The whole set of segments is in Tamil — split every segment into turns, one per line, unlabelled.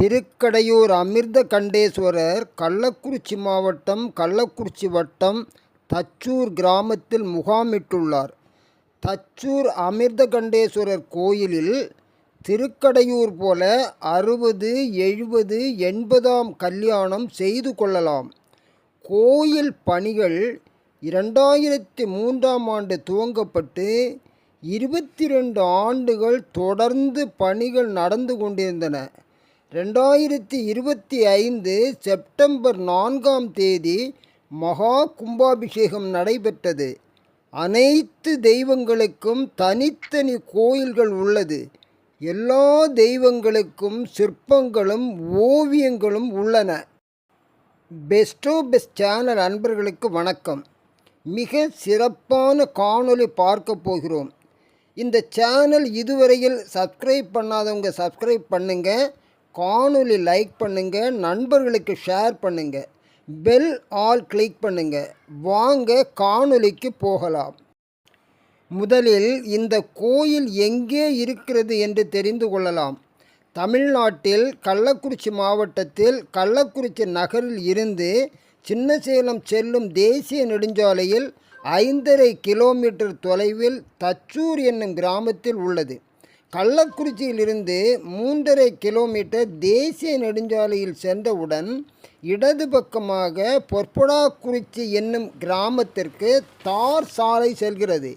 திருக்கடையூர் அமிர்த கண்டேஸ்வரர் கள்ளக்குறிச்சி மாவட்டம் கள்ளக்குறிச்சி வட்டம் தச்சூர் கிராமத்தில் முகாமிட்டுள்ளார். தச்சூர் அமிர்த கண்டேஸ்வரர் கோயிலில் திருக்கடையூர் போல அறுபது எழுபது எண்பதாம் கல்யாணம் செய்து கொள்ளலாம். கோயில் பணிகள் இரண்டாயிரத்தி மூன்றாம் ஆண்டு துவங்கப்பட்டு இருபத்தி ரெண்டு ஆண்டுகள் தொடர்ந்து பணிகள் நடந்து கொண்டிருந்தன. ரெண்டாயிரத்தி இருபத்தி ஐந்து செப்டம்பர் நான்காம் தேதி மகா கும்பாபிஷேகம் நடைபெற்றது. அனைத்து தெய்வங்களுக்கும் தனித்தனி கோயில்கள் உள்ளது. எல்லா தெய்வங்களுக்கும் சிற்பங்களும் ஓவியங்களும் உள்ளன. பெஸ்டோ பெஸ்ட் சேனல் அன்பர்களுக்கு வணக்கம். மிக சிறப்பான காணொளி பார்க்க போகிறோம். இந்த சேனல் இதுவரையில் சப்ஸ்கிரைப் பண்ணாதவங்க சப்ஸ்கிரைப் பண்ணுங்கள் காணொலி லைக் பண்ணுங்கள் நண்பர்களுக்கு ஷேர் பண்ணுங்கள் பெல் ஆல் கிளிக் பண்ணுங்கள் வாங்க காணொலிக்கு போகலாம். முதலில் இந்த கோயில் எங்கே இருக்கிறது என்று தெரிந்து கொள்ளலாம். தமிழ்நாட்டில் கள்ளக்குறிச்சி மாவட்டத்தில் கள்ளக்குறிச்சி நகரில் இருந்து சின்னசேலம் செல்லும் தேசிய நெடுஞ்சாலையில் ஐந்தரை கிலோமீட்டர் தொலைவில் தச்சூர் என்னும் கிராமத்தில் உள்ளது. கள்ளக்குறிச்சியிலிருந்து மூன்றரை கிலோமீட்டர் தேசிய நெடுஞ்சாலையில் சென்றவுடன் இடது பக்கமாக பொற்படாக்குறிச்சி என்னும் கிராமத்திற்கு தார் சாலை செல்கிறது.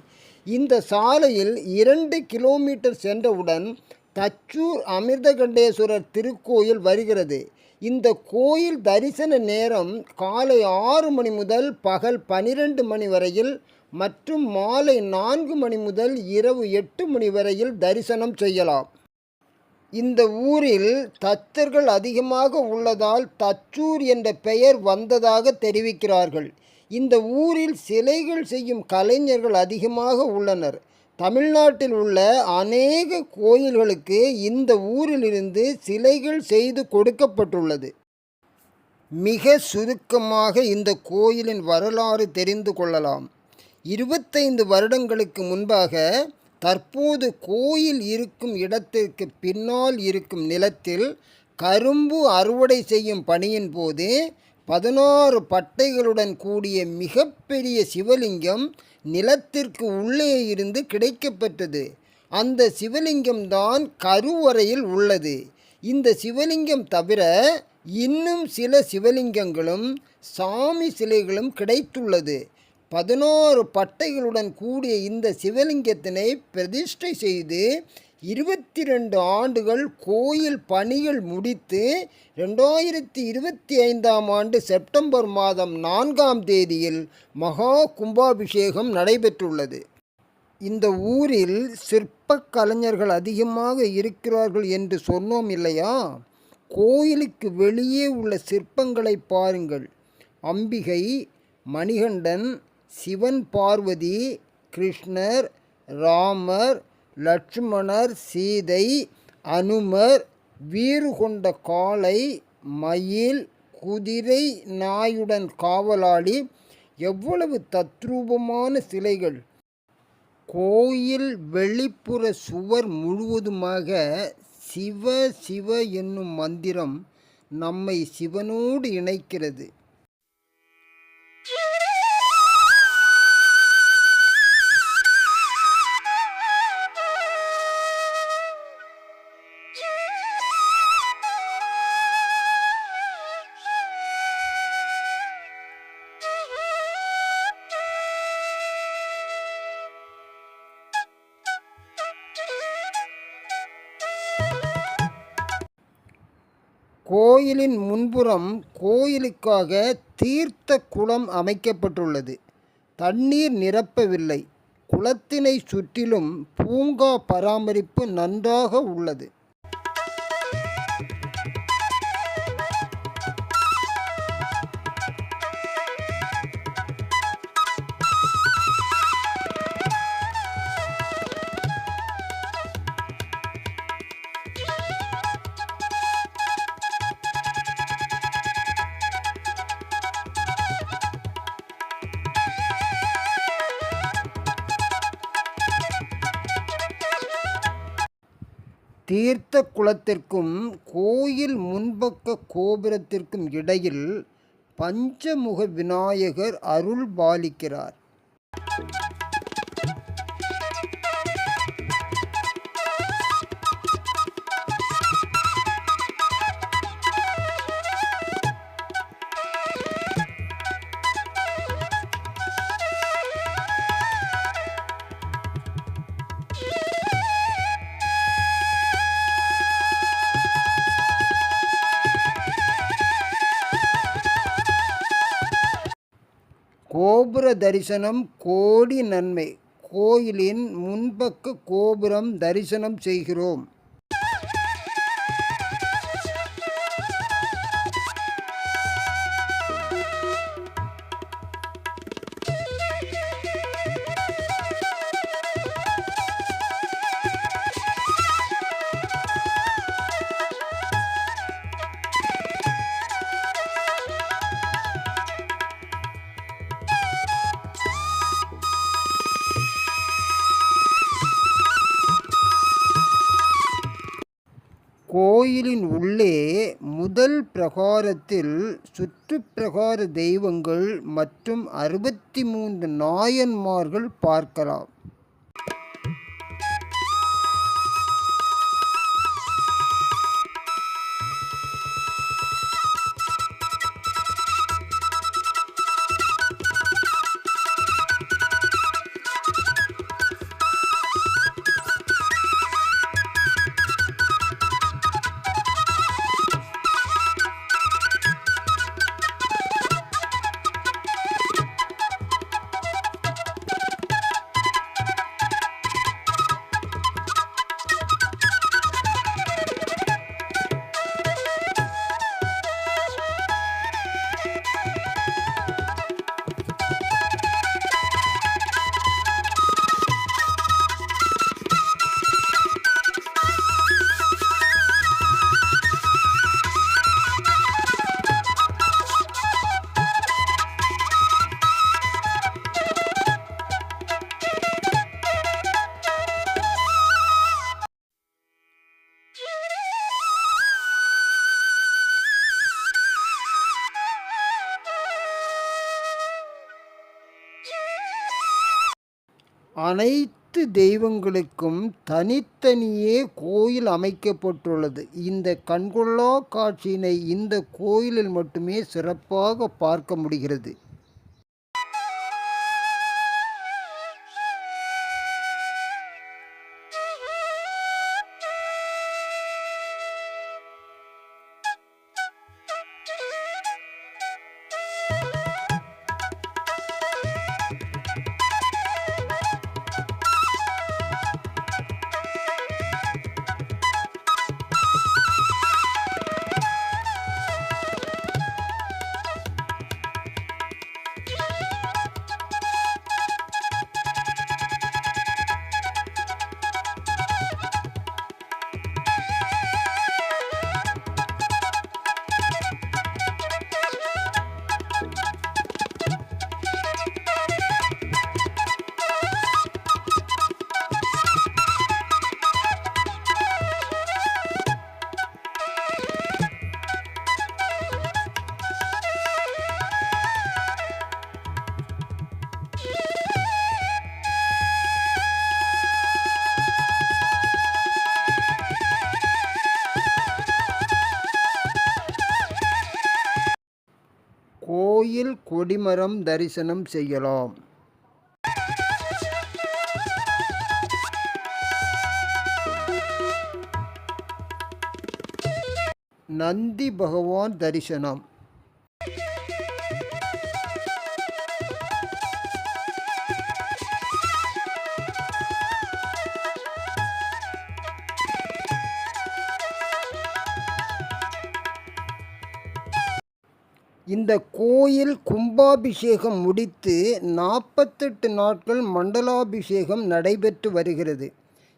இந்த சாலையில் இரண்டு கிலோமீட்டர் சென்றவுடன் தச்சூர் அமிர்தகண்டேஸ்வரர் திருக்கோயில் வருகிறது. இந்த கோயில் தரிசன நேரம் காலை ஆறு மணி முதல் பகல் பனிரெண்டு மணி வரையில் மற்றும் மாலை நான்கு மணி முதல் இரவு எட்டு மணி வரையில் தரிசனம் செய்யலாம். இந்த ஊரில் தச்சர்கள் அதிகமாக உள்ளதால் தச்சூர் என்ற பெயர் வந்ததாக தெரிவிக்கிறார்கள். இந்த ஊரில் சிலைகள் செய்யும் கலைஞர்கள் அதிகமாக உள்ளனர். தமிழ்நாட்டில் உள்ள அநேக கோயில்களுக்கு இந்த ஊரிலிருந்து சிலைகள் செய்து கொடுக்கப்பட்டுள்ளது. மிக சுருக்கமாக இந்த கோயிலின் வரலாறு தெரிந்து கொள்ளலாம். இருபத்தைந்து வருடங்களுக்கு முன்பாக தற்போது கோயில் இருக்கும் இடத்திற்கு பின்னால் இருக்கும் நிலத்தில் கரும்பு அறுவடை செய்யும் பணியின் போது பதினாறு பட்டைகளுடன் கூடிய மிகப்பெரிய சிவலிங்கம் நிலத்திற்கு உள்ளே இருந்து கிடைக்கப்பெற்றது. அந்த சிவலிங்கம் தான் கருவறையில் உள்ளது. இந்த சிவலிங்கம் தவிர இன்னும் சில சிவலிங்கங்களும் சாமி சிலைகளும் கிடைத்துள்ளது. பதினோரு பட்டைகளுடன் கூடிய இந்த சிவலிங்கத்தினை பிரதிஷ்டை செய்து இருபத்தி ரெண்டு ஆண்டுகள் கோயில் பணிகள் முடித்து ரெண்டாயிரத்தி இருபத்தி ஐந்தாம் ஆண்டு செப்டம்பர் மாதம் நான்காம் தேதியில் மகா கும்பாபிஷேகம் நடைபெற்றுள்ளது. இந்த ஊரில் சிற்பக் கலைஞர்கள் அதிகமாக இருக்கிறார்கள் என்று சொன்னோம் இல்லையா? கோயிலுக்கு வெளியே உள்ள சிற்பங்களை பாருங்கள். அம்பிகை மணிகண்டன் சிவன் பார்வதி கிருஷ்ணர் ராமர் லட்சுமணர் சீதை அனுமர் வீறு கொண்ட காளை மயில் குதிரை நாயுடன் காவலாளி எவ்வளவு தத்ரூபமான சிலைகள்! கோயில் வெளிப்புற சுவர் முழுவதுமாக சிவ சிவ என்னும் மந்திரம் நம்மை சிவனோடு இணைக்கிறது. கோயிலின் முன்புறம் கோயிலுக்காக தீர்த்த குளம் அமைக்கப்பட்டுள்ளது. தண்ணீர் நிரப்பவில்லை. குளத்தினை சுற்றிலும் பூங்கா பராமரிப்பு நன்றாக உள்ளது. தீர்த்த குளத்திற்கும் கோயில் முன்பக்க கோபுரத்திற்கும் இடையில் பஞ்சமுக விநாயகர் அருள் பாலிக்கிறார் கோபுர தரிசனம் கோடி நன்மை. கோயிலின் முன்பக்க கோபுரம் தரிசனம் செய்கிறோம். கோயிலின் உள்ளே முதல் பிரகாரத்தில் சுற்றுப்பிரகார தெய்வங்கள் மற்றும் அறுபத்தி மூன்று நாயன்மார்கள் பார்க்கலாம். அனைத்து தெய்வங்களுக்கும் தனித்தனியே கோயில் அமைக்கப்பட்டுள்ளது. இந்த கண்கொள்ளா காட்சியினை இந்த கோயிலில் மட்டுமே சிறப்பாக பார்க்க முடிகிறது. கோயில் கொடிமரம் தரிசனம் செய்யலாம். நந்தி பகவான் தரிசனம். இந்த கோயில் கும்பாபிஷேகம் முடித்து நாற்பத்தெட்டு நாட்கள் மண்டலாபிஷேகம் நடைபெற்று வருகிறது.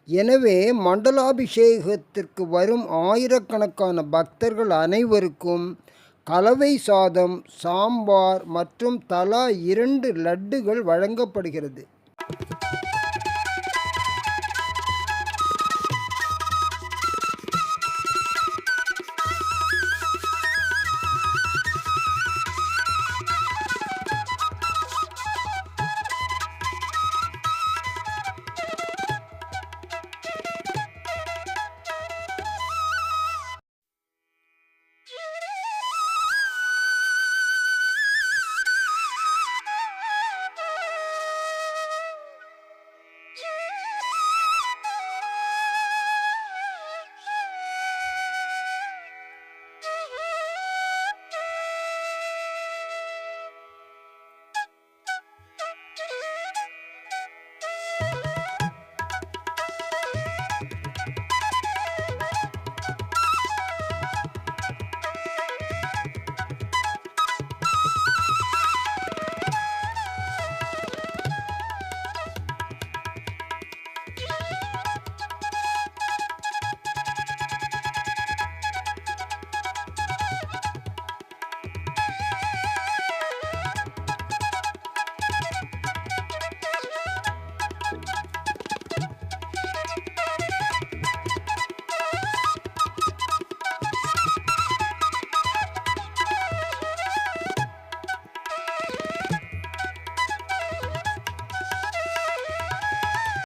எனவே மண்டலாபிஷேகத்திற்கு வரும் ஆயிரக்கணக்கான பக்தர்கள் அனைவருக்கும் கலவை சாதம் சாம்பார் மற்றும் தலா இரண்டு லட்டுகள் வழங்கப்படுகிறது.